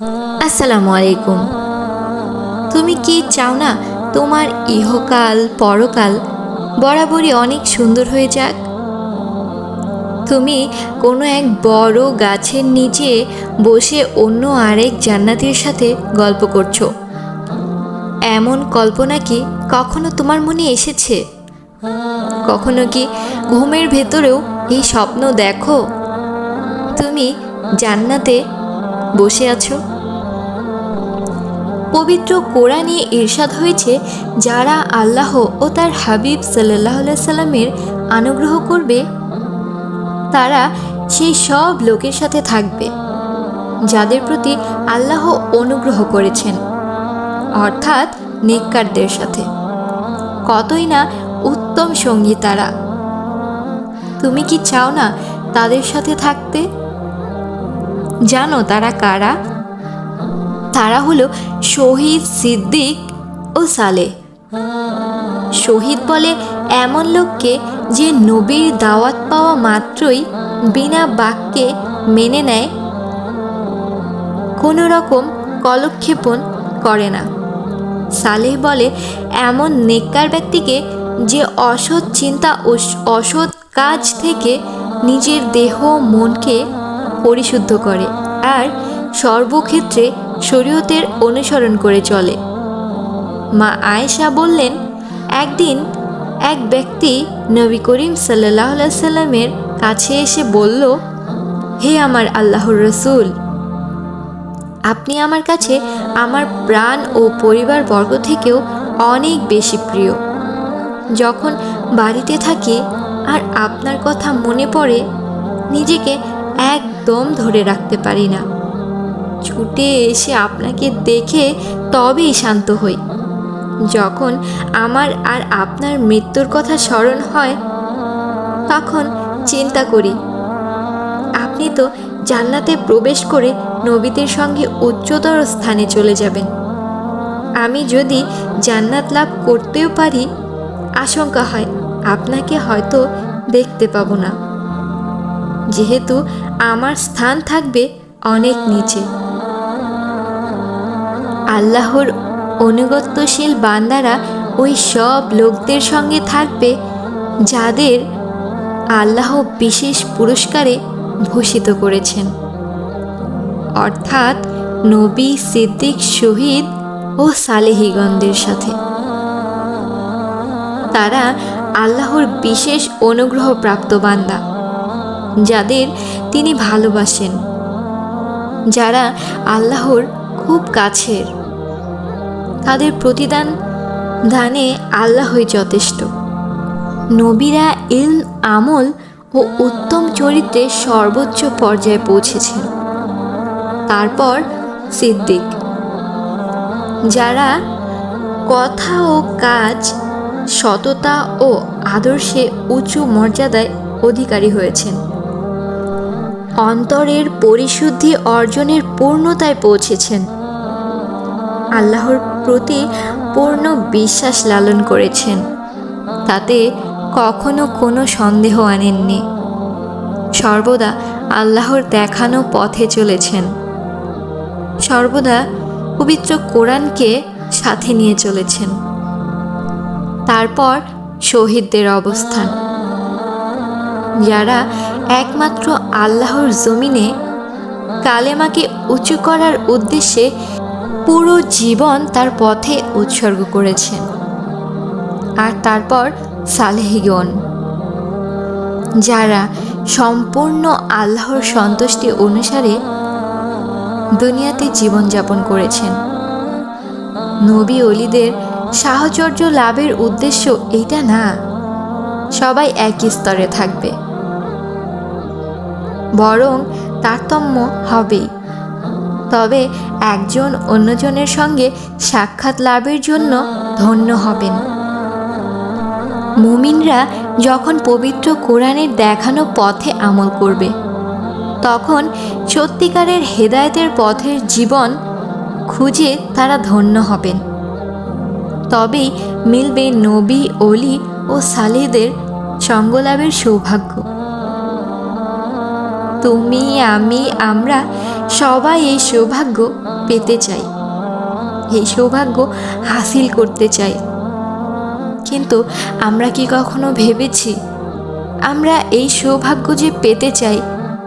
আসসালামু আলাইকুম তুমি কি চাও না তোমার ইহকাল, পরকাল বরাবরই অনেক সুন্দর হয়ে যাক? তুমি কোনো এক বড় গাছের নিচে বসে অন্য আরেক জান্নাতির সাথে গল্প করছ। এমন কল্পনা কি কখনো তোমার মনে এসেছে? কখনো কি ঘুমের ভেতরেও এই স্বপ্ন দেখো? তুমি জান্নাতে বসে আছো? পবিত্র কোরআনে ইরশাদ হয়েছে, যারা আল্লাহ ও তার হাবিব সাল্লাহ সাল্লামের অনুগ্রহ করবে, তারা সেই সব লোকের সাথে থাকবে, যাদের প্রতি আল্লাহ অনুগ্রহ করেছেন, অর্থাৎ নেককারদের সাথে। কতই না উত্তম সঙ্গী তারা। তুমি কি চাও না তাদের সাথে থাকতে? জানো তারা কারা? তারা হলো শহীদ সিদ্দিক ও সালে। শহীদ বলে এমন লোককে যে নবীর দাওয়াত পাওয়া মাত্রই বিনা বাক্যে মেনে নেয়। কোনো রকম কলক্ষেপণ করে না। সালেহ বলে এমন নেককার ব্যক্তিকে যে অসৎ চিন্তা ও অসৎ কাজ থেকে নিজের দেহ, মনকে পরিশুদ্ধ করে আর সর্বক্ষেত্রে শরীয়তের অনুসরণ করে চলে। মা আয়েশা বললেন, একদিন এক ব্যক্তি নবী করিম সাল্লাহ সাল্লামের কাছে এসে বলল, হে আমার আল্লাহর রসুল, আপনি আমার কাছে আমার প্রাণ ও পরিবার বর্গ থেকেও অনেক বেশি প্রিয়। যখন বাড়িতে থাকি আর আপনার কথা মনে পড়ে, নিজেকে একদম ধরে রাখতে পারি না। ছুটে এসে আপনাকে দেখে তবেই শান্ত হই। যখন আমার আর আপনার মৃত্যুর কথা স্মরণ হয়, তখন চিন্তা করি। আপনি তো জান্নাতে প্রবেশ করে নবীদের সঙ্গে উচ্চতর স্থানে চলে যাবেন। আমি যদি জান্নাত লাভ করতেও পারি, আশঙ্কা হয়, আপনাকে হয়তো দেখতে পাবো না। যেহেতু আমার স্থান থাকবে অনেক নিচে। আল্লাহর অনুগত্যশীল বান্দারা ওই সব লোকদের সঙ্গে থাকবে যাদের আল্লাহ বিশেষ পুরস্কারে ভূষিত করেছেন। অর্থাৎ নবী সিদ্দিক শহীদ ও সালেহিগণদের সাথে। তারা আল্লাহর বিশেষ অনুগ্রহ প্রাপ্ত বান্দা। যাদের তিনি ভালোবাসেন, যারা আল্লাহর খুব কাছের। তাদের প্রতিদান দানে আল্লাহই যথেষ্ট। নবীরা ইল আমল ও উত্তম চরিত্রে সর্বোচ্চ পর্যায়ে পৌঁছেছেন। তারপর সিদ্দিক, যারা কথা ও কাজ, সততা ও আদর্শে উঁচু মর্যাদায় অধিকারী হয়েছেন। অন্তরের পরিশুদ্ধি অর্জনের পূর্ণতায় পৌঁছেছেন। আল্লাহর প্রতি পূর্ণ বিশ্বাস লালন করেছেন। তাতে কখনো কোনো সন্দেহ আনেননি। সর্বদা আল্লাহর দেখানো পথে চলেছেন। সর্বদা পবিত্র কোরআনকে সাথে নিয়ে চলেছেন। তারপর শহীদদের অবস্থান। যারা একমাত্র আল্লাহর জমিনে কালেমাকে উঁচু করার উদ্দেশ্যে পুরো জীবন তার পথে উৎসর্গ করেছেন। আর তারপর সালেহিগণ, যারা সম্পূর্ণ আল্লাহর সন্তুষ্টি অনুসারে দুনিয়াতে জীবনযাপন করেছেন। নবী অলিদের সাহচর্য লাভের উদ্দেশ্য এইটা না, সবাই একই স্তরে থাকবে। বরং তারতম্য হবেই তবে একজন অন্যজনের সঙ্গে সাক্ষাৎ লাভের জন্য ধন্য হবেন। মুমিনরা যখন পবিত্র কোরআনের দেখানো পথে আমল করবে, তখন সত্যিকারের হেদায়েতের পথের জীবন খুঁজে তারা ধন্য হবেন। তবেই মিলবে নবী, অলি ও সালিদের সঙ্গলাভের সৌভাগ্য। তুমি, আমি, আমরা সবাই এই সৌভাগ্য পেতে চাই। এই সৌভাগ্য হাসিল করতে চাই। কিন্তু আমরা কি কখনো ভেবেছি, আমরা এই সৌভাগ্য যে পেতে চাই,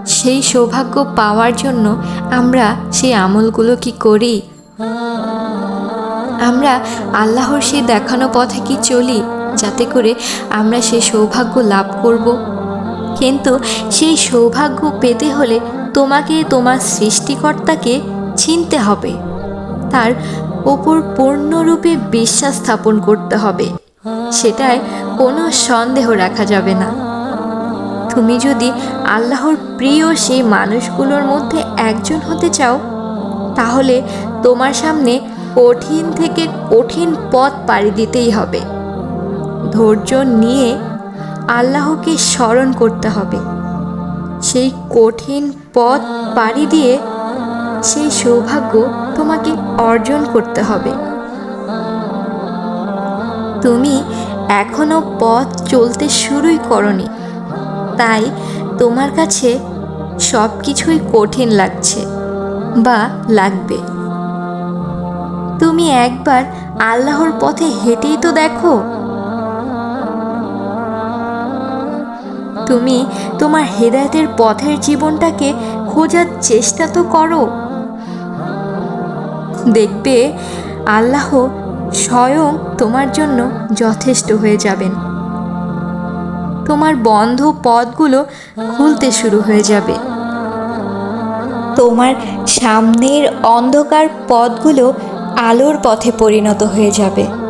সেই সৌভাগ্য পাওয়ার জন্য আমরা সেই আমলগুলো কি করি? আমরা আল্লাহর সেই দেখানো পথে কি চলি, যাতে করে আমরা সেই সৌভাগ্য লাভ করব? কিন্তু সেই সৌভাগ্য পেতে হলে তোমাকে তোমার সৃষ্টিকর্তাকে চিনতে হবে। তার ওপর পূর্ণরূপে বিশ্বাস স্থাপন করতে হবে। সেটায় কোনো সন্দেহ রাখা যাবে না। তুমি যদি আল্লাহর প্রিয় সেই মানুষগুলোর মধ্যে একজন হতে চাও, তাহলে তোমার সামনে কঠিন থেকে কঠিন পথ পাড়ি দিতেই হবে। ধৈর্য নিয়ে আল্লাহকে স্মরণ করতে হবে। সেই কঠিন পথ পাড়ি দিয়ে সেই সৌভাগ্য তোমাকে অর্জন করতে হবে। তুমি এখনও পথ চলতে শুরুই করনি। তাই তোমার কাছে সব কিছুই কঠিন লাগছে বা লাগবে। তুমি একবার আল্লাহর পথে হেঁটেই তো দেখো। তুমি তোমার হেদায়তের পথের জীবনটাকে খোঁজার চেষ্টা তো করো। দেখবে আল্লাহ স্বয়ং তোমার জন্য যথেষ্ট হয়ে যাবেন। তোমার বন্ধ পথগুলো খুলতে শুরু হয়ে যাবে। তোমার সামনের অন্ধকার পথগুলো আলোর পথে পরিণত হয়ে যাবে।